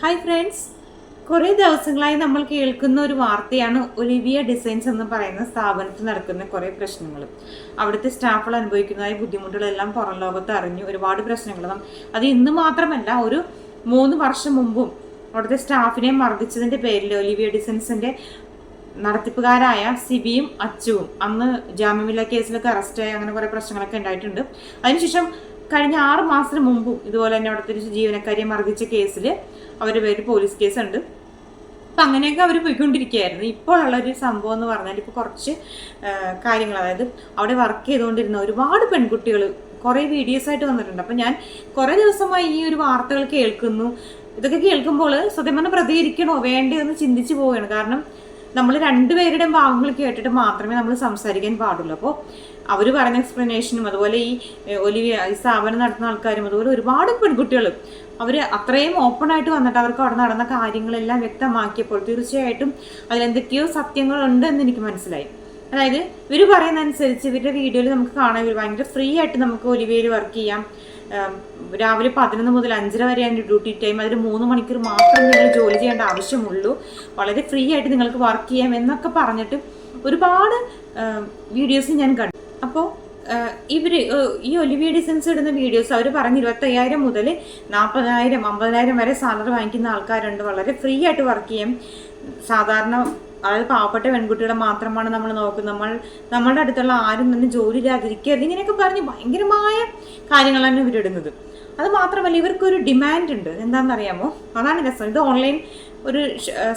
Hi friends കുറേ ദിവസങ്ങളായി നമ്മൾ കേൾക്കുന്ന ഒരു വാർത്തയാണ് ഒലിവിയ ഡിസൈൻസ് എന്ന് പറയുന്ന സ്ഥാപനത്തിൽ നടക്കുന്ന കുറേ പ്രശ്നങ്ങൾ. അവിടുത്തെ സ്റ്റാഫുകൾ അനുഭവിക്കുന്നതായ ബുദ്ധിമുട്ടുകളെല്ലാം പുറം ലോകത്ത് അറിഞ്ഞു ഒരുപാട് പ്രശ്നങ്ങൾ. അത് ഇന്ന് മാത്രമല്ല ഒരു മൂന്ന് വർഷം മുമ്പും അവിടുത്തെ സ്റ്റാഫിനെ മർദ്ദിച്ചതിന്റെ പേരിൽ ഒലിവിയ ഡിസൈൻസിന്റെ നടത്തിപ്പുകാരായ സിബിയും അച്ചുവും അന്ന് ജാമ്യമില്ല കേസിലൊക്കെ അറസ്റ്റായി അങ്ങനെ കുറേ പ്രശ്നങ്ങളൊക്കെ ഉണ്ടായിട്ടുണ്ട്. അതിനുശേഷം കഴിഞ്ഞ ആറ് മാസത്തിന് മുമ്പും ഇതുപോലെ തന്നെ അവിടെ തിരിച്ച് ജീവനക്കാരിയെ മർദ്ദിച്ച കേസിൽ അവരുടെ പേര് പോലീസ് കേസുണ്ട്. അപ്പം അങ്ങനെയൊക്കെ അവർ പോയിക്കൊണ്ടിരിക്കുകയായിരുന്നു. ഇപ്പോൾ ഉള്ളൊരു സംഭവം എന്ന് പറഞ്ഞാൽ ഇപ്പോൾ കുറച്ച് കാര്യങ്ങൾ അതായത് അവിടെ വർക്ക് ചെയ്തുകൊണ്ടിരുന്ന ഒരുപാട് പെൺകുട്ടികൾ കുറേ വീഡിയോസ് ആയിട്ട് വന്നിട്ടുണ്ട്. അപ്പം ഞാൻ കുറേ ദിവസമായി ഈ ഒരു വാർത്തകൾ കേൾക്കുന്നു. ഇതൊക്കെ കേൾക്കുമ്പോൾ സത്യം പറഞ്ഞാൽ പ്രതികരിക്കണോ വേണ്ടയോ എന്ന് ചിന്തിച്ചു പോവുകയാണ്. കാരണം നമ്മൾ രണ്ടുപേരുടെയും ഭാഗങ്ങൾ കേട്ടിട്ട് മാത്രമേ നമ്മൾ സംസാരിക്കാൻ പാടുള്ളൂ. അപ്പോൾ അവർ പറയുന്ന എക്സ്പ്ലനേഷനും അതുപോലെ ഈ ഒലിവിയ ഈ സ്ഥാപനം നടത്തുന്ന ആൾക്കാരും അതുപോലെ ഒരുപാട് പെൺകുട്ടികൾ അവർ അത്രയും ഓപ്പൺ ആയിട്ട് വന്നിട്ട് അവർക്ക് അവിടെ നടന്ന കാര്യങ്ങളെല്ലാം വ്യക്തമാക്കിയപ്പോൾ തീർച്ചയായിട്ടും അതിലെന്തൊക്കെയോ സത്യങ്ങളുണ്ട് എന്ന് എനിക്ക് മനസ്സിലായി. അതായത് ഇവർ പറയുന്ന അനുസരിച്ച് ഇവരുടെ വീഡിയോയിൽ നമുക്ക് കാണാൻ ഇവർ ഭയങ്കര ഫ്രീ ആയിട്ട് നമുക്ക് ഒലിവിയയിൽ വർക്ക് ചെയ്യാം. രാവിലെ പതിനൊന്ന് മുതൽ അഞ്ചര വരെയാണ് ഡ്യൂട്ടി ടൈം അതിൽ മൂന്ന് മണിക്കൂർ മാത്രം നിങ്ങൾ ജോലി ചെയ്യേണ്ട ആവശ്യമുള്ളൂ. വളരെ ഫ്രീ ആയിട്ട് നിങ്ങൾക്ക് വർക്ക് ചെയ്യാം എന്നൊക്കെ പറഞ്ഞിട്ട് ഒരുപാട് വീഡിയോസ് ഞാൻ കണ്ടു. അപ്പോൾ ഇവർ ഈ ഒലിവിയ ഡിസൈൻസ് ഇടുന്ന വീഡിയോസ് അവർ പറഞ്ഞ് ഇരുപത്തയ്യായിരം മുതൽ നാൽപ്പതിനായിരം അമ്പതിനായിരം വരെ സാലറി വാങ്ങിക്കുന്ന ആൾക്കാരുണ്ട്. വളരെ ഫ്രീ ആയിട്ട് വർക്ക് ചെയ്യും. സാധാരണ അതായത് പാവപ്പെട്ട പെൺകുട്ടികളെ മാത്രമാണ് നമ്മൾ നോക്കുന്നത്. നമ്മൾ നമ്മളുടെ അടുത്തുള്ള ആരും തന്നെ ജോലി ഇല്ലാതിരിക്കരുത് ഇങ്ങനെയൊക്കെ പറഞ്ഞ് ഭയങ്കരമായ കാര്യങ്ങളാണ് ഇവരിടുന്നത് അത് മാത്രമല്ല ഇവർക്കൊരു ഡിമാൻഡ് ഉണ്ട് എന്താണെന്നറിയാമോ? അതാണ് രസം. ഇത് ഓൺലൈൻ ഒരു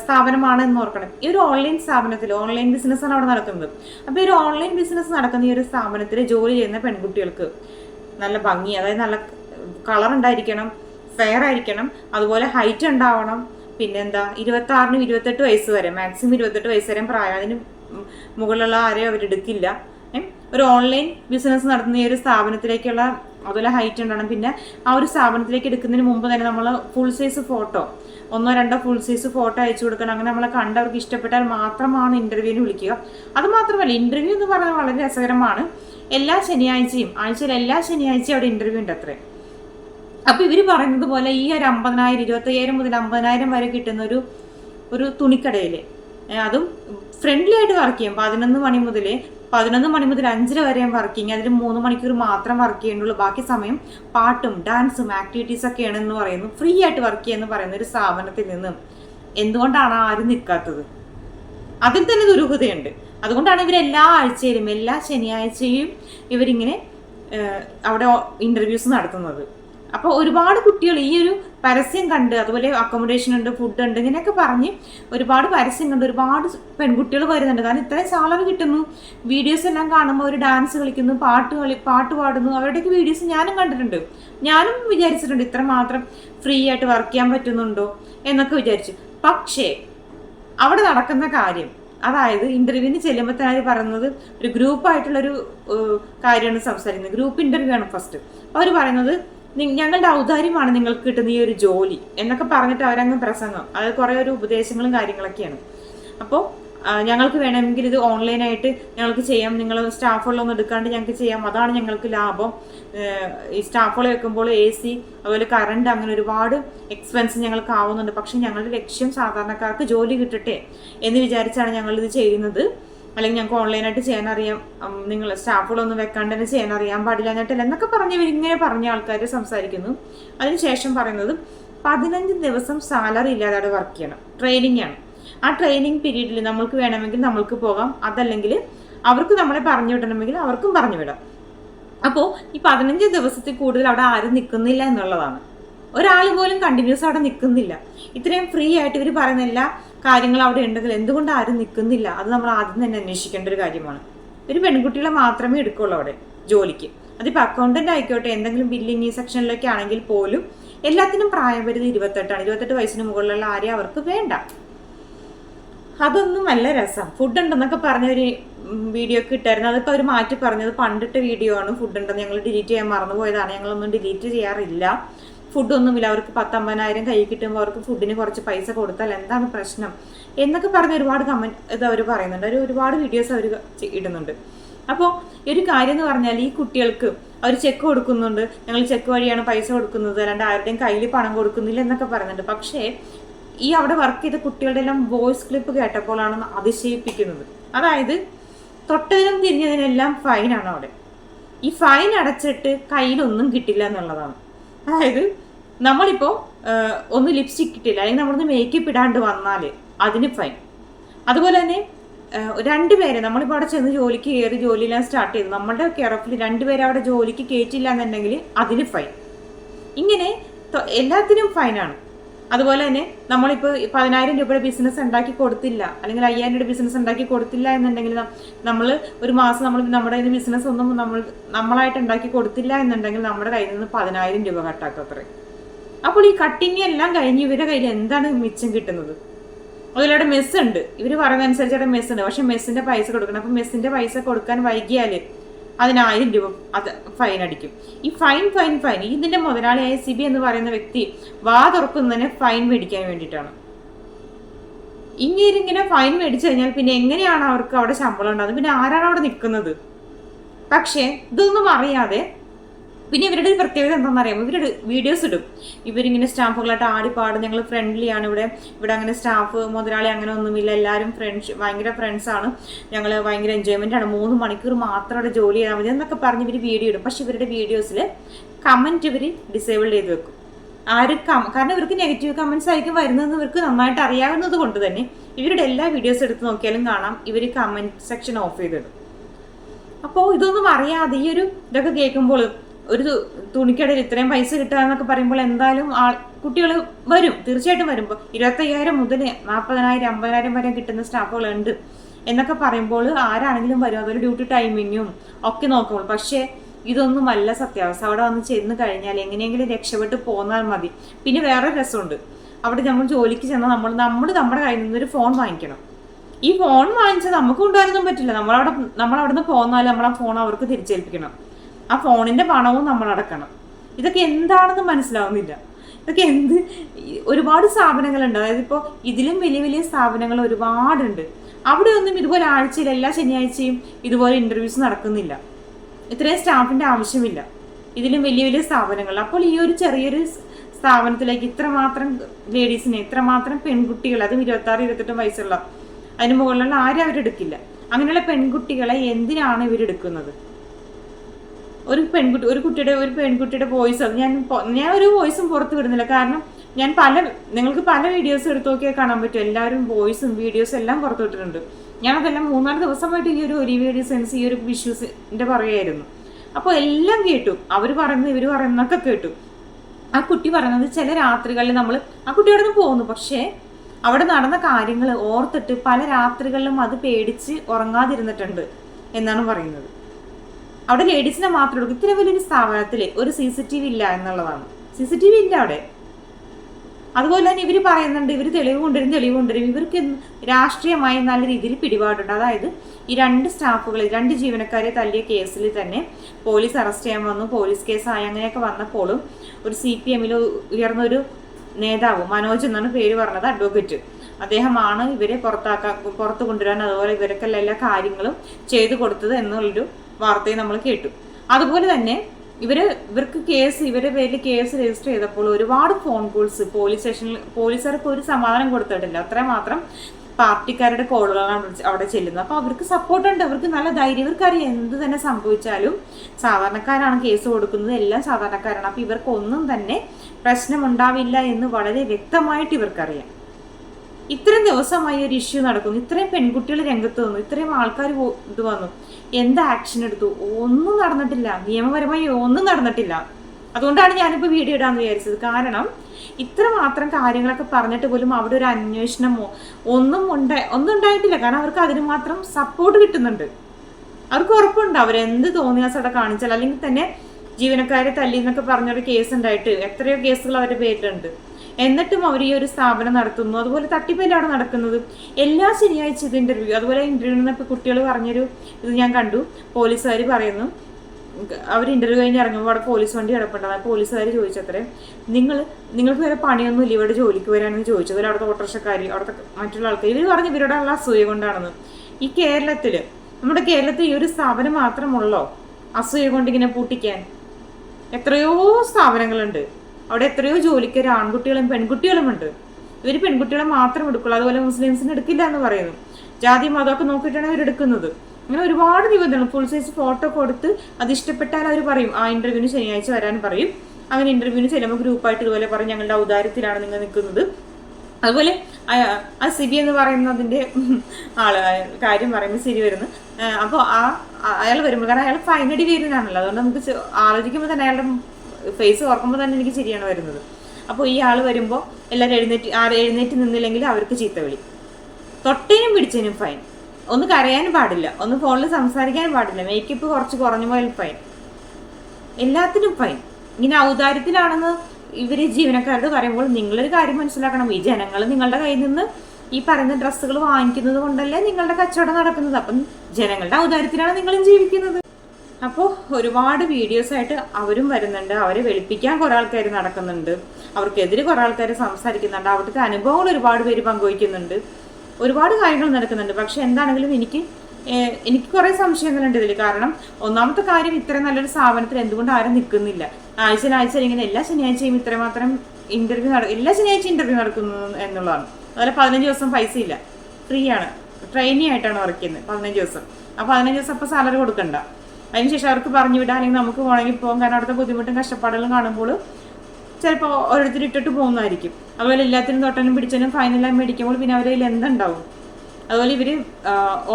സ്ഥാപനമാണ് എന്ന് ഓർക്കണം. ഈ ഒരു ഓൺലൈൻ സ്ഥാപനത്തിൽ ഓൺലൈൻ ബിസിനസ്സാണ് അവിടെ നടക്കുന്നത് അപ്പോൾ ഈ ഒരു ഓൺലൈൻ ബിസിനസ് നടക്കുന്ന ഈ ഒരു സ്ഥാപനത്തിൽ ജോലി ചെയ്യുന്ന പെൺകുട്ടികൾക്ക് നല്ല ഭംഗി അതായത് നല്ല കളർ ഉണ്ടായിരിക്കണം ഫെയർ ആയിരിക്കണം അതുപോലെ ഹൈറ്റ് ഉണ്ടാവണം പിന്നെന്താ ഇരുപത്തി ആറിനും ഇരുപത്തെട്ട് വയസ്സ് വരെ മാക്സിമം ഇരുപത്തെട്ട് വയസ്സ് വരെ പ്രായം അതിന് മുകളിലുള്ള ആരെയും അവരെടുക്കില്ല? ഒരു ഓൺലൈൻ ബിസിനസ് നടത്തുന്ന ഈ ഒരു സ്ഥാപനത്തിലേക്കുള്ള അതുപോലെ ഹൈറ്റ് ഉണ്ടാവണം. പിന്നെ ആ ഒരു സ്ഥാപനത്തിലേക്ക് എടുക്കുന്നതിന് മുമ്പ് തന്നെ നമ്മൾ ഫുൾ സൈസ് ഫോട്ടോ ഒന്നോ രണ്ടോ ഫുൾ സൈസ് ഫോട്ടോ അയച്ചു കൊടുക്കണം. അങ്ങനെ നമ്മളെ കണ്ടവർക്ക് ഇഷ്ടപ്പെട്ടാൽ മാത്രമാണ് ഇന്റർവ്യൂവിന് വിളിക്കുക. അതുമാത്രമല്ല ഇന്റർവ്യൂ എന്ന് പറഞ്ഞാൽ വളരെ രസകരമാണ്. എല്ലാ ശനിയാഴ്ചയും ആഴ്ചയിൽ എല്ലാ ശനിയാഴ്ചയും അവിടെ ഇന്റർവ്യൂ ഉണ്ട് അത്രേ. അപ്പൊ ഇവർ പറയുന്നത് പോലെ ഈ ഒരു അമ്പതിനായിരം ഇരുപത്തയ്യായിരം മുതൽ അമ്പതിനായിരം വരെ കിട്ടുന്ന ഒരു ഒരു തുണിക്കടയിൽ. അതും ഫ്രണ്ട്ലി ആയിട്ട് വർക്ക് ചെയ്യും. പതിനൊന്ന് മണി മുതൽ പതിനൊന്ന് മണി മുതൽ അഞ്ചര വരെ വർക്കിംഗ് അതിൽ മൂന്ന് മണിക്കൂർ മാത്രം വർക്ക് ചെയ്യേണ്ടുള്ളൂ ബാക്കി സമയം പാട്ടും ഡാൻസും ആക്ടിവിറ്റീസ് ഒക്കെയാണ് എന്ന് പറയുന്നു. ഫ്രീ ആയിട്ട് വർക്ക് ചെയ്യുന്ന പറയുന്ന ഒരു സ്ഥാപനത്തിൽ നിന്ന്. എന്തുകൊണ്ടാണ് ആരും നിൽക്കാത്തത്? അതിൽ തന്നെ ദുരൂഹതയുണ്ട്. അതുകൊണ്ടാണ് ഇവർ എല്ലാ ആഴ്ചയിലും എല്ലാ ശനിയാഴ്ചയും ഇവരിങ്ങനെ അവിടെ ഇന്റർവ്യൂസ് നടത്തുന്നത്. അപ്പോൾ ഒരുപാട് കുട്ടികൾ ഈ ഒരു പരസ്യം കണ്ട് അതുപോലെ അക്കോമഡേഷൻ ഉണ്ട് ഫുഡ് ഉണ്ട് ഇങ്ങനെയൊക്കെ പറഞ്ഞ് ഒരുപാട് പരസ്യം കണ്ട് ഒരുപാട് പെൺകുട്ടികൾ വരുന്നുണ്ട്. കാരണം ഇത്രയും സാലറി കിട്ടുന്നു. വീഡിയോസ് എല്ലാം കാണുമ്പോൾ അവർ ഡാൻസ് കളിക്കുന്നു പാട്ട് കളി പാട്ട് പാടുന്നു. അവരുടെയൊക്കെ വീഡിയോസ് ഞാനും കണ്ടിട്ടുണ്ട്. ഞാനും വിചാരിച്ചിട്ടുണ്ട് ഇത്ര മാത്രം ഫ്രീ ആയിട്ട് വർക്ക് ചെയ്യാൻ പറ്റുന്നുണ്ടോ എന്നൊക്കെ വിചാരിച്ചു. പക്ഷേ അവിടെ നടക്കുന്ന കാര്യം അതായത് ഇന്റർവ്യൂവിന് ചെല്ലുമ്പോൾ തന്നെ അവർ പറയുന്നത്? ഒരു ഗ്രൂപ്പായിട്ടുള്ളൊരു കാര്യമാണ് സംസാരിക്കുന്നത്. ഗ്രൂപ്പ് ഇന്റർവ്യൂ ആണ് ഫസ്റ്റ് അവർ പറയുന്നത് "നി- ഞങ്ങളുടെ ഔദാര്യമാണ് നിങ്ങൾക്ക് കിട്ടുന്ന ഈ ഒരു ജോലി എന്നൊക്കെ പറഞ്ഞിട്ട് അവരങ്ങ് പ്രസംഗം. അത് കുറേ ഒരു ഉപദേശങ്ങളും കാര്യങ്ങളൊക്കെയാണ്. അപ്പോൾ ഞങ്ങൾക്ക് വേണമെങ്കിൽ ഇത് ഓൺലൈനായിട്ട് ഞങ്ങൾക്ക് ചെയ്യാം. നിങ്ങൾ സ്റ്റാഫുകളൊന്നും എടുക്കാണ്ട് ഞങ്ങൾക്ക് ചെയ്യാം. അതാണ് ഞങ്ങൾക്ക് ലാഭം. ഈ സ്റ്റാഫുകളെ വെക്കുമ്പോൾ എ സി അതുപോലെ കറണ്ട് അങ്ങനെ ഒരുപാട് എക്സ്പെൻസ് ഞങ്ങൾക്ക് ആവുന്നുണ്ട്. പക്ഷെ ഞങ്ങളുടെ ലക്ഷ്യം സാധാരണക്കാർക്ക് ജോലി കിട്ടട്ടെ എന്ന് വിചാരിച്ചാണ് ഞങ്ങളിത് ചെയ്യുന്നത്. അല്ലെങ്കിൽ ഞങ്ങൾക്ക് ഓൺലൈനായിട്ട് ചെയ്യാൻ അറിയാം നിങ്ങൾ സ്റ്റാഫുകളൊന്നും വെക്കാണ്ട് തന്നെ ചെയ്യാൻ അറിയാൻ പാടില്ല എന്നിട്ടില്ല എന്നൊക്കെ പറഞ്ഞ് ഇങ്ങനെ പറഞ്ഞ ആൾക്കാർ സംസാരിക്കുന്നു. അതിനുശേഷം പറയുന്നത് പതിനഞ്ച് ദിവസം സാലറി ഇല്ലാതെ അവിടെ വർക്ക് ചെയ്യണം. ട്രെയിനിങ് ആണ്. ആ ട്രെയിനിങ് പീരീഡിൽ നമ്മൾക്ക് വേണമെങ്കിൽ നമ്മൾക്ക് പോകാം. അതല്ലെങ്കിൽ അവർക്ക് നമ്മളെ പറഞ്ഞു വിടണമെങ്കിൽ അവർക്കും പറഞ്ഞു വിടാം. അപ്പോൾ ഈ പതിനഞ്ച് ദിവസത്തിൽ കൂടുതൽ അവിടെ ആരും നിൽക്കുന്നില്ല എന്നുള്ളതാണ്. ഒരാൾ പോലും കണ്ടിന്യൂസ് അവിടെ നിൽക്കുന്നില്ല ഇത്രയും ഫ്രീ ആയിട്ട് ഇവർ പറയുന്ന എല്ലാ കാര്യങ്ങളും അവിടെ ഉണ്ടെങ്കിൽ എന്തുകൊണ്ട് ആരും നിൽക്കുന്നില്ല അത് നമ്മൾ ആദ്യം തന്നെ അന്വേഷിക്കേണ്ട ഒരു കാര്യമാണ്. ഒരു പെൺകുട്ടികളെ മാത്രമേ എടുക്കുള്ളൂ അവിടെ ജോലിക്ക്. അതിപ്പോൾ അക്കൗണ്ടന്റ് ആയിക്കോട്ടെ എന്തെങ്കിലും ബില്ലിംഗ് ഈ സെക്ഷനിലൊക്കെ ആണെങ്കിൽ പോലും എല്ലാത്തിനും പ്രായപരിധി ഇരുപത്തെട്ടാണ്. ഇരുപത്തെട്ട് വയസ്സിന് മുകളിലുള്ള ആരെയും അവർക്ക് വേണ്ട. അതൊന്നും നല്ല രസം. ഫുഡ് ഉണ്ടെന്നൊക്കെ പറഞ്ഞ ഒരു വീഡിയോ ഒക്കെ ഇട്ടായിരുന്നു. അതിപ്പോൾ അവർ മാറ്റി പറഞ്ഞത് പണ്ടിട്ട വീഡിയോ ആണ്. ഫുഡ് ഉണ്ടെന്ന് ഞങ്ങൾ ഡിലീറ്റ് ചെയ്യാൻ മറന്നുപോയതാണ്. ഞങ്ങളൊന്നും ഡിലീറ്റ് ചെയ്യാറില്ല. ഫുഡൊന്നുമില്ല. അവർക്ക് പത്തമ്പതിനായിരം കൈ കിട്ടുമ്പോൾ അവർക്ക് ഫുഡിന് കുറച്ച് പൈസ കൊടുത്താൽ എന്താണ് പ്രശ്നം? എന്നൊക്കെ പറഞ്ഞ് ഒരുപാട് കമന്റ് ഇത് അവർ പറയുന്നുണ്ട്. അവർ ഒരുപാട് വീഡിയോസ് അവർ ഇടുന്നുണ്ട്. അപ്പോൾ ഒരു കാര്യം എന്ന് പറഞ്ഞാൽ ഈ കുട്ടികൾക്ക് അവർ ചെക്ക് കൊടുക്കുന്നുണ്ട്. ഞങ്ങൾ ചെക്ക് വഴിയാണ് പൈസ കൊടുക്കുന്നത്. അല്ലാണ്ട് ആരുടെയും കയ്യിൽ പണം കൊടുക്കുന്നില്ല എന്നൊക്കെ പറയുന്നുണ്ട്. പക്ഷേ ഈ അവിടെ വർക്ക് ചെയ്ത കുട്ടികളുടെ എല്ലാം വോയിസ് ക്ലിപ്പ് കേട്ടപ്പോഴാണ് അതിശയിപ്പിക്കുന്നത്. അതായത് തൊട്ടതിനും തിരിഞ്ഞതിനെല്ലാം ഫൈനാണ് അവിടെ. ഈ ഫൈൻ അടച്ചിട്ട് കയ്യിലൊന്നും കിട്ടില്ല എന്നുള്ളതാണ്. അതായത് നമ്മളിപ്പോൾ ഒന്ന് ലിപ്സ്റ്റിക് ഇട്ടില്ല. അല്ലെങ്കിൽ നമ്മളൊന്ന് മേക്കപ്പ് ഇടാണ്ട് വന്നാൽ അതിന് ഫൈൻ അതുപോലെ തന്നെ രണ്ടുപേരെ നമ്മളിപ്പോൾ അവിടെ ചെന്ന് ജോലിക്ക് കയറി ജോലിയെല്ലാം സ്റ്റാർട്ട് ചെയ്തു. നമ്മുടെ കെയറപ്പിൽ രണ്ടുപേരെ അവിടെ ജോലിക്ക് കയറ്റില്ല എന്നുണ്ടെങ്കിൽ അതിന് ഫൈൻ ഇങ്ങനെ എല്ലാത്തിനും ഫൈനാണ് അതുപോലെ തന്നെ നമ്മളിപ്പോൾ പതിനായിരം രൂപയുടെ ബിസിനസ് ഉണ്ടാക്കി കൊടുത്തില്ല. അല്ലെങ്കിൽ അയ്യായിരം രൂപയുടെ ബിസിനസ് ഉണ്ടാക്കി കൊടുത്തില്ല എന്നുണ്ടെങ്കിൽ നമ്മൾ ഒരു മാസം നമ്മൾ നമ്മുടെ കയ്യിൽ ബിസിനസ് ഒന്നും നമ്മൾ നമ്മളായിട്ട് ഉണ്ടാക്കി കൊടുത്തില്ല എന്നുണ്ടെങ്കിൽ നമ്മുടെ കയ്യിൽ നിന്ന് പതിനായിരം രൂപ കട്ടാക്കും അത്രേ അപ്പോൾ ഈ കട്ടിങ് എല്ലാം കഴിഞ്ഞ് ഇവരുടെ കയ്യിൽ എന്താണ് മിച്ചം കിട്ടുന്നത്? അതിലവിടെ മെസ്സ് ഉണ്ട്. ഇവർ പറയുന്ന അനുസരിച്ച് അവിടെ മെസ്സ് ഉണ്ട്. പക്ഷെ മെസ്സിന്റെ പൈസ കൊടുക്കണം. അപ്പം മെസ്സിന്റെ പൈസ കൊടുക്കാൻ വൈകിയാൽ അതിന് ആയിരം രൂപ അത് ഫൈൻ അടിക്കും. ഈ ഫൈൻ ഫൈൻ ഫൈൻ ഇതിന്റെ മുതലാളിയായ സിബി എന്ന് പറയുന്ന വ്യക്തി വാ ഫൈൻ മേടിക്കാൻ വേണ്ടിയിട്ടാണ്. ഇങ്ങനെ ഫൈൻ മേടിച്ചു കഴിഞ്ഞാൽ പിന്നെ എങ്ങനെയാണ് അവർക്ക് അവിടെ ശമ്പളം ഉണ്ടാകുന്നത്? പിന്നെ ആരാണ് അവിടെ നിൽക്കുന്നത്? പക്ഷേ ഇതൊന്നും അറിയാതെ പിന്നെ ഇവരുടെ ഒരു പ്രത്യേകത എന്താണെന്ന് അറിയാം ഇവരുടെ വീഡിയോസ് ഇടും. ഇവരിങ്ങനെ സ്റ്റാഫുകളായിട്ട് ആടിപ്പാട് ഞങ്ങൾ ഫ്രണ്ട്ലി ആണ് ഇവിടെ. ഇവിടെ അങ്ങനെ സ്റ്റാഫ് മുതലാളി അങ്ങനെ ഒന്നുമില്ല. എല്ലാവരും ഫ്രണ്ട്സ് ഭയങ്കര ഫ്രണ്ട്സാണ് ഞങ്ങൾ ഭയങ്കര എൻജോയ്മെന്റ് ആണ്. മൂന്ന് മണിക്കൂർ മാത്രം അവിടെ ജോലി ചെയ്താൽ മതി എന്നൊക്കെ പറഞ്ഞ് ഇവർ വീഡിയോ ഇടും. പക്ഷെ ഇവരുടെ വീഡിയോസിൽ കമന്റ് ഇവർ ഡിസേബിൾ ചെയ്ത് വെക്കും. ആര് കം കാരണം ഇവർക്ക് നെഗറ്റീവ് കമൻസ് ആയിരിക്കും വരുന്നതെന്ന് ഇവർക്ക് നന്നായിട്ട് അറിയാവുന്നത് കൊണ്ട് തന്നെ ഇവരുടെ എല്ലാ വീഡിയോസ് എടുത്ത് നോക്കിയാലും കാണാം. ഇവർ കമന്റ് സെക്ഷൻ ഓഫ് ചെയ്തിടും അപ്പോൾ ഇതൊന്നും അറിയാതെ ഈ ഒരു ഇതൊക്കെ കേൾക്കുമ്പോൾ ഒരു തുണിക്കടയിൽ ഇത്രയും പൈസ കിട്ടുക എന്നൊക്കെ പറയുമ്പോൾ എന്തായാലും ആൾ കുട്ടികൾ വരും തീർച്ചയായിട്ടും വരും. ഇപ്പോൾ ഇരുപത്തയ്യായിരം മുതൽ നാൽപ്പതിനായിരം അമ്പതിനായിരം വരെ കിട്ടുന്ന സ്റ്റാഫുകളുണ്ട് എന്നൊക്കെ പറയുമ്പോൾ ആരാണെങ്കിലും വരും. അതൊരു ഡ്യൂട്ടി ടൈമിങ്ങും ഒക്കെ നോക്കുമ്പോൾ. പക്ഷേ ഇതൊന്നുമല്ല സത്യാവസ്ഥ. അവിടെ വന്ന് ചെന്ന് കഴിഞ്ഞാൽ എങ്ങനെയെങ്കിലും രക്ഷപ്പെട്ട് പോന്നാൽ മതി. പിന്നെ വേറെ രസമുണ്ട്. അവിടെ നമ്മൾ ജോലിക്ക് ചെന്നാൽ നമ്മൾ നമ്മൾ നമ്മുടെ കയ്യിൽ നിന്നൊരു ഫോൺ വാങ്ങിക്കണം. ഈ ഫോൺ വാങ്ങിച്ചാൽ നമുക്ക് കൊണ്ടുവരാനൊന്നും പറ്റില്ല. നമ്മളവിടെ നമ്മളവിടെ നിന്ന് പോന്നാൽ നമ്മൾ ആ ഫോൺ അവർക്ക് തിരിച്ചേൽപ്പിക്കണം. ആ ഫോണിന്റെ പണവും നമ്മൾ അടക്കണം. ഇതൊക്കെ എന്താണെന്ന് മനസ്സിലാവുന്നില്ല. ഇതൊക്കെ എന്ത്? ഒരുപാട് സ്ഥാപനങ്ങളുണ്ട്. അതായത് ഇപ്പോൾ ഇതിലും വലിയ വലിയ സ്ഥാപനങ്ങൾ ഒരുപാടുണ്ട്. അവിടെ ഒന്നും ഇതുപോലെ ആഴ്ചയിൽ എല്ലാ ശനിയാഴ്ചയും ഇതുപോലെ ഇന്റർവ്യൂസ് നടക്കുന്നില്ല. ഇത്രയും സ്റ്റാഫിന്റെ ആവശ്യമില്ല. ഇതിലും വലിയ വലിയ സ്ഥാപനങ്ങൾ. അപ്പോൾ ഈ ഒരു ചെറിയൊരു സ്ഥാപനത്തിലേക്ക് ഇത്രമാത്രം ലേഡീസിനെ ഇത്രമാത്രം പെൺകുട്ടികൾ അതും ഇരുപത്തി ആറ് ഇരുപത്തെട്ട് വയസ്സുള്ള അതിന് മുകളിലുള്ള ആരും അവരെടുക്കില്ല. അങ്ങനെയുള്ള പെൺകുട്ടികളെ എന്തിനാണ് ഇവരെടുക്കുന്നത്? ഒരു പെൺകുട്ടി ഒരു കുട്ടിയുടെ ഒരു പെൺകുട്ടിയുടെ വോയിസ് ഞാൻ ഞാൻ ഒരു വോയിസും പുറത്ത് വിടുന്നില്ല. കാരണം ഞാൻ പല നിങ്ങൾക്ക് പല വീഡിയോസ് എടുത്ത് നോക്കിയാൽ കാണാൻ പറ്റും. എല്ലാവരും വോയിസും വീഡിയോസും എല്ലാം പുറത്ത് വിട്ടിട്ടുണ്ട്. ഞാനതെല്ലാം മൂന്നാൽ ദിവസമായിട്ട് ഈ ഒരു ഒലിവിയ ഡിസൈൻസ് ഈ ഒരു വിഷ്യൂസിന്റെ പറയുമായിരുന്നു അപ്പോൾ എല്ലാം കേട്ടു. അവർ പറയുന്നത് ഇവർ പറയുന്നതൊക്കെ കേട്ടു. ആ കുട്ടി പറയുന്നത് ചില രാത്രികളിൽ നമ്മൾ ആ കുട്ടി അവിടെ നിന്ന് പോകുന്നു. പക്ഷേ അവിടെ നടന്ന കാര്യങ്ങൾ ഓർത്തിട്ട് പല രാത്രികളിലും അത് പേടിച്ച് ഉറങ്ങാതിരുന്നിട്ടുണ്ട് എന്നാണ് പറയുന്നത്. അവിടെ ലേഡീസിനെ മാത്രമേ ഉള്ളൂ. ഇത്ര വലിയൊരു സ്ഥാപനത്തിൽ ഒരു സി സി ടി വി ഇല്ല എന്നുള്ളതാണ്. സി സി ടി വി ഇല്ല അവിടെ. അതുപോലെ തന്നെ ഇവർ പറയുന്നുണ്ട് ഇവർ തെളിവ് കൊണ്ടുവരും തെളിവ് കൊണ്ടുവരും. ഇവർക്ക് രാഷ്ട്രീയമായി നല്ല രീതിയിൽ പിടിപാടുണ്ട്. അതായത് ഈ രണ്ട് സ്റ്റാഫുകൾ രണ്ട് ജീവനക്കാരെ തല്ലിയ കേസിൽ തന്നെ പോലീസ് അറസ്റ്റ് ചെയ്യാൻ വന്നു. പോലീസ് കേസായി. അങ്ങനെയൊക്കെ വന്നപ്പോഴും ഒരു സി പി എമ്മിൽ ഉയർന്നൊരു നേതാവ് മനോജ് എന്നാണ് പേര് പറഞ്ഞത് അഡ്വക്കേറ്റ് അദ്ദേഹമാണ് ഇവരെ പുറത്താക്കാൻ പുറത്തു കൊണ്ടുവരാൻ അതുപോലെ ഇവർക്കെല്ലാം എല്ലാ കാര്യങ്ങളും ചെയ്തു കൊടുത്തത് എന്നുള്ളൊരു വാർത്തയും നമ്മൾ കേട്ടു. അതുപോലെ തന്നെ ഇവർ ഇവർക്ക് കേസ് ഇവരുടെ പേരിൽ കേസ് രജിസ്റ്റർ ചെയ്തപ്പോൾ ഒരുപാട് ഫോൺ കോൾസ് പോലീസ് സ്റ്റേഷനിൽ പോലീസുകാർക്ക് ഒരു സമാധാനം കൊടുത്തിട്ടില്ല അത്രമാത്രം പാർട്ടിക്കാരുടെ കോളുകളാണ് അവിടെ ചെല്ലുന്നത്. അപ്പോൾ അവർക്ക് സപ്പോർട്ടുണ്ട് അവർക്ക് നല്ല ധൈര്യം. ഇവർക്കറിയാം എന്ത് തന്നെ സംഭവിച്ചാലും സാധാരണക്കാരാണ് കേസ് കൊടുക്കുന്നത്. എല്ലാം സാധാരണക്കാരാണ്. അപ്പോൾ ഇവർക്കൊന്നും തന്നെ പ്രശ്നമുണ്ടാവില്ല എന്ന് വളരെ വ്യക്തമായിട്ട് ഇവർക്കറിയാം. ഇത്രയും ദിവസമായി ഒരു ഇഷ്യൂ നടക്കുന്നു. ഇത്രയും പെൺകുട്ടികൾ രംഗത്ത് വന്നു. ഇത്രയും ആൾക്കാർ ഇത് വന്നു. എന്ത് ആക്ഷൻ എടുത്തു? ഒന്നും നടന്നിട്ടില്ല. നിയമപരമായി ഒന്നും നടന്നിട്ടില്ല. അതുകൊണ്ടാണ് ഞാനിപ്പോൾ വീഡിയോ ഇടാന്ന് വിചാരിച്ചത്. കാരണം ഇത്ര മാത്രം കാര്യങ്ങളൊക്കെ പറഞ്ഞിട്ട് പോലും അവിടെ ഒരു അന്വേഷണമോ ഒന്നും ഉണ്ടായി ഒന്നും ഉണ്ടായിട്ടില്ല. കാരണം അവർക്ക് അതിന് മാത്രം സപ്പോർട്ട് കിട്ടുന്നുണ്ട്. അവർക്ക് ഉറപ്പുണ്ട്. അവരെന്ത് തോന്നിയാസം അവിടെ കാണിച്ചാൽ അല്ലെങ്കിൽ തന്നെ ജീവനക്കാരെ തല്ലി എന്നൊക്കെ പറഞ്ഞൊരു കേസ് ഉണ്ടായിട്ട് എത്രയോ കേസുകൾ അവരുടെ പേരിലുണ്ട്. എന്നിട്ടും അവർ ഈ ഒരു സ്ഥാപനം നടത്തുന്നു. അതുപോലെ തട്ടിപ്പല്ലാണ് നടക്കുന്നത്? എല്ലാ ശനിയാഴ്ച ഇത് ഇന്റർവ്യൂ അതുപോലെ ഇന്റർവ്യൂ നിന്നപ്പോൾ കുട്ടികൾ പറഞ്ഞൊരു ഇത് ഞാൻ കണ്ടു. പോലീസുകാർ പറയുന്നു അവർ ഇന്റർവ്യൂ കഴിഞ്ഞ് ഇറങ്ങുമ്പോൾ അവിടെ പോലീസ് വണ്ടി കിടപ്പുണ്ടാകും പോലീസുകാർ ചോദിച്ചത്രേ നിങ്ങൾ നിങ്ങൾക്ക് വേറെ പണിയൊന്നും ഇല്ല ഇവിടെ ജോലിക്ക് വരാനെന്ന് ചോദിച്ചു. അതുപോലെ അവിടുത്തെ ഓട്ടോറിക്ഷക്കാർ അവിടുത്തെ മറ്റുള്ള ആൾക്കാർ ഇവർ പറഞ്ഞു ഇവരോടുള്ള അസൂയ കൊണ്ടാണെന്ന്. ഈ കേരളത്തിൽ നമ്മുടെ കേരളത്തിൽ ഈ ഒരു സ്ഥാപനം മാത്രമുള്ളോ? അസൂയ കൊണ്ടിങ്ങനെ പൂട്ടിക്കാൻ? എത്രയോ സ്ഥാപനങ്ങളുണ്ട്. അവിടെ എത്രയോ ജോലിക്കാർ ആൺകുട്ടികളും പെൺകുട്ടികളും ഉണ്ട് ഇവർ പെൺകുട്ടികളെ മാത്രം എടുക്കുള്ളൂ. അതുപോലെ മുസ്ലിംസിന് എടുക്കില്ല എന്ന് പറയുന്നു. ജാതി മതമൊക്കെ നോക്കിയിട്ടാണ് അവർ എടുക്കുന്നത്. അങ്ങനെ ഒരുപാട് നിബന്ധനകൾ. ഫുൾ സൈസ് ഫോട്ടോ കൊടുത്ത് അത് ഇഷ്ടപ്പെട്ടാൽ അവർ പറയും ആ ഇന്റർവ്യൂവിന് ശനിയാഴ്ച വരാൻ പറയും. അങ്ങനെ ഇന്റർവ്യൂവിന് ചെല്ലുമ്പോൾ ഗ്രൂപ്പായിട്ട് ഇതുപോലെ പറയും ഞങ്ങളുടെ ഔദാര്യത്തിലാണ് നിങ്ങൾ നിൽക്കുന്നത്. അതുപോലെ ആ- സിബി എന്ന് പറയുന്നതിന്റെ ആൾ കാര്യം പറയുമ്പോൾ സിരി വരുന്നു. അപ്പോൾ ആ അയാൾ വരുമ്പോൾ കാരണം അയാൾ ഫൈനടി വരുന്നതാണല്ലോ. അതുകൊണ്ട് നമുക്ക് ആലോചിക്കുമ്പോൾ തന്നെ അയാളുടെ ഫേസ് ഓർക്കുമ്പോൾ തന്നെ എനിക്ക് ശരിയാണ് വരുന്നത്. അപ്പോൾ ഈ ആൾ വരുമ്പോൾ എല്ലാവരും എഴുന്നേറ്റ് ആരും എഴുന്നേറ്റ് നിന്നില്ലെങ്കിൽ അവർക്ക് ചീത്ത വിളി. തൊട്ടേനും പിടിച്ചതിനും ഫൈൻ ഒന്ന് കരയാനും പാടില്ല. ഒന്ന് ഫോണിൽ സംസാരിക്കാനും പാടില്ല. മേക്കപ്പ് കുറച്ച് കുറഞ്ഞു പോയാൽ ഫൈൻ എല്ലാത്തിനും ഫൈൻ ഇങ്ങനെ ഔദാര്യത്തിലാണെന്ന് ഇവർ ജീവനക്കാരോട് പറയുമ്പോൾ നിങ്ങളൊരു കാര്യം മനസ്സിലാക്കണം. ഈ ജനങ്ങൾ നിങ്ങളുടെ കയ്യിൽ നിന്ന് ഈ പറയുന്ന ഡ്രസ്സുകൾ വാങ്ങിക്കുന്നത് കൊണ്ടല്ലേ നിങ്ങളുടെ കച്ചവടം നടക്കുന്നത്. അപ്പം ജനങ്ങളുടെ ഔദാര്യത്തിലാണ് നിങ്ങളും ജീവിക്കുന്നത്. അപ്പോൾ ഒരുപാട് വീഡിയോസ് ആയിട്ട് അവരും വരുന്നുണ്ട്. അവരെ വെളുപ്പിക്കാൻ കുറേ ആൾക്കാർ നടക്കുന്നുണ്ട്. അവർക്കെതിരെ കുറേ ആൾക്കാർ സംസാരിക്കുന്നുണ്ട്. അവിടുത്തെ അനുഭവങ്ങൾ ഒരുപാട് പേര് പങ്കുവയ്ക്കുന്നുണ്ട്. ഒരുപാട് കാര്യങ്ങൾ നടക്കുന്നുണ്ട്. പക്ഷെ എന്താണെങ്കിലും എനിക്ക് എനിക്ക് കുറേ സംശയങ്ങളുണ്ട് ഇതിൽ കാരണം ഒന്നാമത്തെ കാര്യം ഇത്രയും നല്ലൊരു സ്ഥാപനത്തിൽ എന്തുകൊണ്ട് ആരും നിൽക്കുന്നില്ല? ആഴ്ചയിൽ ആഴ്ചയിൽ ഇങ്ങനെ എല്ലാ ശനിയാഴ്ചയും ഇത്രമാത്രം ഇന്റർവ്യൂ നട എല്ലാ ശനിയാഴ്ച ഇന്റർവ്യൂ നടക്കുന്നു എന്നുള്ളതാണ്. അതുപോലെ പതിനഞ്ച് ദിവസം പൈസ ഇല്ല. ഫ്രീ ആണ് ട്രെയിനി ആയിട്ടാണ് വർക്ക് ചെയ്യുന്നത് പതിനഞ്ച് ദിവസം. ആ പതിനഞ്ച് ദിവസം അപ്പോൾ സാലറി കൊടുക്കണ്ട. അതിനുശേഷം അവർക്ക് പറഞ്ഞു വിടാനെങ്കിൽ നമുക്ക് വേണമെങ്കിൽ പോകാം. കാരണം അവിടുത്തെ ബുദ്ധിമുട്ടും കഷ്ടപ്പാടുകളും കാണുമ്പോൾ ചിലപ്പോൾ ഓരോരുത്തർ ഇട്ടിട്ട് പോകുന്നതായിരിക്കും. അതുപോലെ എല്ലാത്തിനും തൊട്ടനും പിടിച്ചനും ഫൈനലായി മേടിക്കുമ്പോൾ പിന്നെ അവരതിൽ എന്തുണ്ടാവും? അതുപോലെ ഇവർ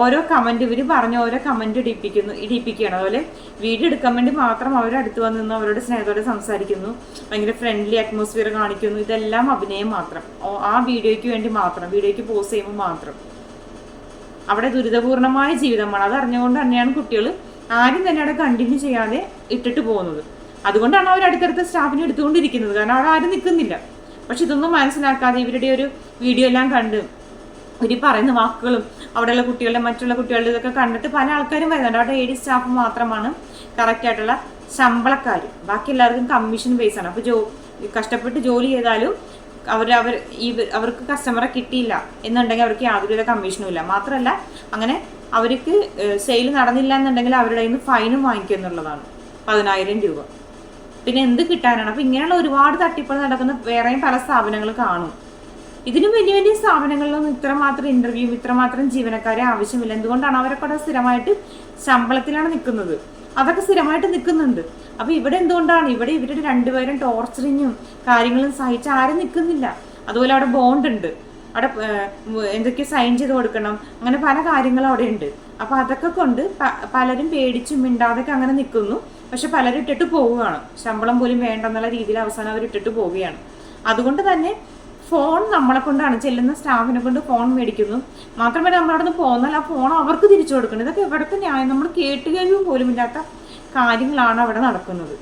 ഓരോ കമന്റ് ഇവർ പറഞ്ഞ ഓരോ കമന്റ് ഇടിപ്പിക്കുന്നു ഇടിപ്പിക്കുകയാണ്. അതുപോലെ വീഡിയോ എടുക്കാൻ വേണ്ടി മാത്രം അവരുടെ അടുത്ത് വന്ന് നിന്ന് അവരോട് സ്നേഹത്തോടെ സംസാരിക്കുന്നു. ഭയങ്കര ഫ്രണ്ട്ലി അറ്റ്മോസ്ഫിയർ കാണിക്കുന്നു. ഇതെല്ലാം അഭിനയം മാത്രം. ആ വീഡിയോയ്ക്ക് വേണ്ടി മാത്രം വീഡിയോയ്ക്ക് പോസ്റ്റ് ചെയ്യുമ്പോൾ മാത്രം. അവിടെ ദുരിതപൂർണമായ ജീവിതമാണ്. അത് അറിഞ്ഞുകൊണ്ട് തന്നെയാണ് കുട്ടികൾ ആരും തന്നെ അവിടെ കണ്ടിന്യൂ ചെയ്യാതെ ഇട്ടിട്ട് പോകുന്നത്. അതുകൊണ്ടാണ് അവർ അടുത്തടുത്ത സ്റ്റാഫിനെ എടുത്തുകൊണ്ടിരിക്കുന്നത്. കാരണം അവിടെ ആരും നിൽക്കുന്നില്ല. പക്ഷെ ഇതൊന്നും മനസ്സിലാക്കാതെ ഇവരുടെ ഒരു വീഡിയോ എല്ലാം കണ്ട് ഇവർ പറയുന്ന വാക്കുകളും അവിടെയുള്ള കുട്ടികളുടെ മറ്റുള്ള കുട്ടികളുടെ ഇതൊക്കെ കണ്ടിട്ട് പല ആൾക്കാരും വരുന്നുണ്ട്. അവിടെ ഏഴ് സ്റ്റാഫ് മാത്രമാണ് കറക്റ്റ് ആയിട്ടുള്ള ശമ്പളക്കാർ. ബാക്കി എല്ലാവർക്കും കമ്മീഷൻ ബേസ് ആണ്. അപ്പോൾ ജോ കഷ്ടപ്പെട്ട് ജോലി ചെയ്താലും അവർ അവർ ഈ അവർക്ക് കസ്റ്റമറെ കിട്ടിയില്ല എന്നുണ്ടെങ്കിൽ അവർക്ക് യാതൊരുവിധ കമ്മീഷനും ഇല്ല. മാത്രമല്ല അങ്ങനെ അവർക്ക് സെയിൽ നടന്നില്ല എന്നുണ്ടെങ്കിൽ അവരുടെ കയ്യിൽ നിന്ന് ഫൈനും വാങ്ങിക്കുക എന്നുള്ളതാണ് പതിനായിരം രൂപ. പിന്നെ എന്ത് കിട്ടാനാണ്? അപ്പം ഇങ്ങനെയുള്ള ഒരുപാട് തട്ടിപ്പുകൾ നടക്കുന്ന വേറെയും പല സ്ഥാപനങ്ങൾ കാണും. ഇതിനും വലിയ വലിയ സ്ഥാപനങ്ങളിലൊന്നും ഇത്രമാത്രം ഇന്റർവ്യൂ ഇത്രമാത്രം ജീവനക്കാരെ ആവശ്യമില്ല. എന്തുകൊണ്ടാണ് അവരൊക്കെ സ്ഥിരമായിട്ട് ശമ്പളത്തിലാണ് നിൽക്കുന്നത്? അതൊക്കെ സ്ഥിരമായിട്ട് നിൽക്കുന്നുണ്ട്. അപ്പൊ ഇവിടെ എന്തുകൊണ്ടാണ്? ഇവിടെ ഇവരുടെ രണ്ടുപേരും ടോർച്ചറിങ്ങും കാര്യങ്ങളും സഹിച്ച് ആരും നിൽക്കുന്നില്ല. അതുപോലെ അവിടെ ബോണ്ട് ഉണ്ട്. അവിടെ എന്തൊക്കെയോ എന്തൊക്കെ സൈൻ ചെയ്ത് കൊടുക്കണം. അങ്ങനെ പല കാര്യങ്ങളും അവിടെ ഉണ്ട്. അപ്പൊ അതൊക്കെ കൊണ്ട് പലരും പേടിച്ചും മിണ്ടാതൊക്കെ അങ്ങനെ നിൽക്കുന്നു. പക്ഷെ പലരും ഇട്ടിട്ട് പോവുകയാണ്. ശമ്പളം പോലും വേണ്ട എന്നുള്ള രീതിയിൽ അവസാനം അവർ ഇട്ടിട്ട് പോവുകയാണ്. അതുകൊണ്ട് തന്നെ ഫോൺ നമ്മളെ കൊണ്ടാണ്. ചെല്ലുന്ന സ്റ്റാഫിനെ കൊണ്ട് ഫോൺ മേടിക്കുന്നു. മാത്രമല്ല നമ്മളവിടെ നിന്ന് പോന്നാൽ ആ ഫോൺ അവർക്ക് തിരിച്ചു കൊടുക്കണം. ഇതൊക്കെ ഇവിടുത്തെ ന്യായം? നമ്മൾ കേട്ടുകഴിവ് പോലും ഇല്ലാത്ത കാര്യങ്ങളാണ് അവിടെ നടക്കുന്നത്.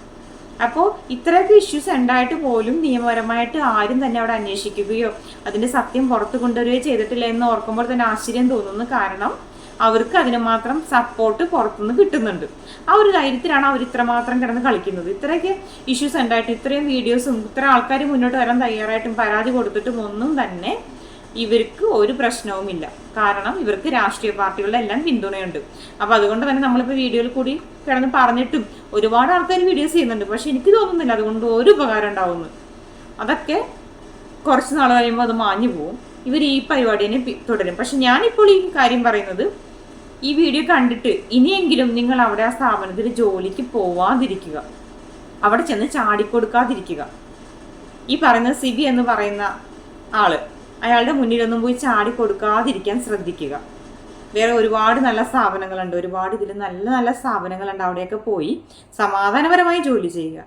അപ്പോൾ ഇത്രയൊക്കെ ഇഷ്യൂസ് ഉണ്ടായിട്ട് പോലും നിയമപരമായിട്ട് ആരും തന്നെ അവിടെ അന്വേഷിക്കുകയോ അതിന്റെ സത്യം പുറത്തു കൊണ്ടുവരികയോ ചെയ്തിട്ടില്ല എന്ന് ഓർക്കുമ്പോൾ തന്നെ ആശ്ചര്യം തോന്നുന്നു കാരണം അവർക്ക് അതിന് മാത്രം സപ്പോർട്ട് പുറത്തുനിന്ന് കിട്ടുന്നുണ്ട്. ആ ഒരു ധൈര്യത്തിലാണ് അവർ ഇത്രമാത്രം കിടന്ന് കളിക്കുന്നത്. ഇത്രയൊക്കെ ഇഷ്യൂസ് ഉണ്ടായിട്ട് ഇത്രയും വീഡിയോസും ഇത്ര ആൾക്കാർ മുന്നോട്ട് വരാൻ തയ്യാറായിട്ടും പരാതി കൊടുത്തിട്ടും ഒന്നും തന്നെ ഇവർക്ക് ഒരു പ്രശ്നവുമില്ല. കാരണം ഇവർക്ക് രാഷ്ട്രീയ പാർട്ടികളുടെ എല്ലാം പിന്തുണയുണ്ട്. അപ്പോൾ അതുകൊണ്ട് തന്നെ നമ്മളിപ്പോൾ വീഡിയോയിൽ കൂടി കിടന്ന് പറഞ്ഞിട്ടും ഒരുപാട് ആൾക്കാർ വീഡിയോസ് ചെയ്യുന്നുണ്ട്. പക്ഷെ എനിക്ക് തോന്നുന്നില്ല അതുകൊണ്ട് ഒരു ഉപകാരം ഉണ്ടാവുന്നു അതൊക്കെ കുറച്ച് നാൾ കഴിയുമ്പോൾ അത് മാഞ്ഞു പോവും ഇവർ ഈ പരിപാടിനെ തന്നെ തുടരും. പക്ഷെ ഞാനിപ്പോൾ ഈ കാര്യം പറയുന്നത് ഈ വീഡിയോ കണ്ടിട്ട് ഇനിയെങ്കിലും നിങ്ങൾ അവിടെ ആ സ്ഥാപനത്തിൽ ജോലിക്ക് പോവാതിരിക്കുക. അവിടെ ചെന്ന് ചാടിക്കൊടുക്കാതിരിക്കുക. ഈ പറയുന്ന സിബി എന്ന് പറയുന്ന ആൾ അയാളുടെ മുന്നിലൊന്നും പോയി ചാടി കൊടുക്കാതിരിക്കാൻ ശ്രദ്ധിക്കുക. വേറെ ഒരുപാട് നല്ല സ്ഥാപനങ്ങളുണ്ട്. ഒരുപാട് ഇതിൽ നല്ല നല്ല സ്ഥാപനങ്ങളുണ്ട്. അവിടെയൊക്കെ പോയി സമാധാനപരമായി ജോലി ചെയ്യുക.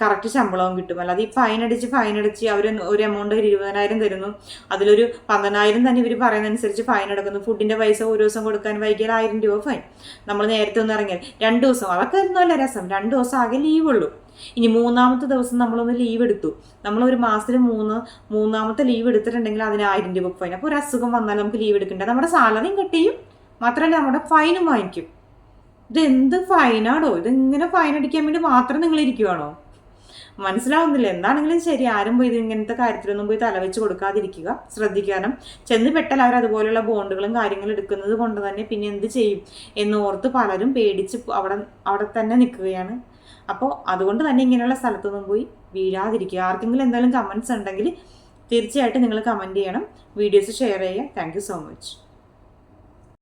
കറക്റ്റ് ശമ്പളവും കിട്ടും. അല്ലാതെ ഈ ഫൈൻ അടിച്ച് ഫൈൻ അടിച്ച് അവർ ഒരു എമൗണ്ട് ഒരു ഇരുപതിനായിരം തരുന്നു. അതിലൊരു പന്ത്രണ്ടായിരം തന്നെ ഇവർ പറയുന്നതനുസരിച്ച് ഫൈൻ അടക്കുന്നു. ഫുഡിന്റെ പൈസ ഒരു ദിവസം കൊടുക്കാൻ വൈകിയാൽ ആയിരം രൂപ ഫൈൻ നമ്മൾ നേരത്തെ ഒന്ന് ഇറങ്ങിയാൽ രണ്ട് ദിവസം. അതൊക്കെ ആയിരുന്നല്ല രസം. രണ്ട് ദിവസം ആകെ ലീവ് ഉള്ളൂ. ഇനി മൂന്നാമത്തെ ദിവസം നമ്മളൊന്ന് ലീവ് എടുത്തു. നമ്മൾ ഒരു മാസത്തിൽ മൂന്ന് മൂന്നാമത്തെ ലീവ് എടുത്തിട്ടുണ്ടെങ്കിൽ അതിന് ആയിരം രൂപ ഫൈൻ അപ്പോൾ ഒരു അസുഖം വന്നാൽ നമുക്ക് ലീവ് എടുക്കണ്ട? നമ്മുടെ സാലറിയും കട്ട് ചെയ്യും മാത്രമല്ല നമ്മുടെ ഫൈനും വാങ്ങിക്കും ഇത് എന്ത് ഫൈനാണോ ഇതിങ്ങനെ ഫൈൻ അടിക്കാൻ വേണ്ടി മാത്രം നിങ്ങൾ ഇരിക്കുവാണോ? മനസ്സിലാവുന്നില്ല. എന്താണെങ്കിലും ശരി. ആരും പോയി ഇങ്ങനത്തെ കാര്യത്തിലൊന്നും പോയി തലവെച്ച് കൊടുക്കാതിരിക്കുക. ശ്രദ്ധിക്കാനും ചെന്ന് പെട്ടാൽ അവർ അതുപോലെയുള്ള ബോണ്ടുകളും കാര്യങ്ങളും എടുക്കുന്നത് കൊണ്ട് തന്നെ പിന്നെ എന്ത് ചെയ്യും? എന്ന് ഓർത്ത് പലരും പേടിച്ച് അവിടെ അവിടെ തന്നെ നിൽക്കുകയാണ്. അപ്പോൾ അതുകൊണ്ട് തന്നെ ഇങ്ങനെയുള്ള സ്ഥലത്തൊന്നും പോയി വീഴാതിരിക്കുക. ആർക്കെങ്കിലും എന്തെങ്കിലും കമൻസ് ഉണ്ടെങ്കിൽ തീർച്ചയായിട്ടും നിങ്ങൾ കമന്റ് ചെയ്യണം. വീഡിയോസ് ഷെയർ ചെയ്യുക. Thank so much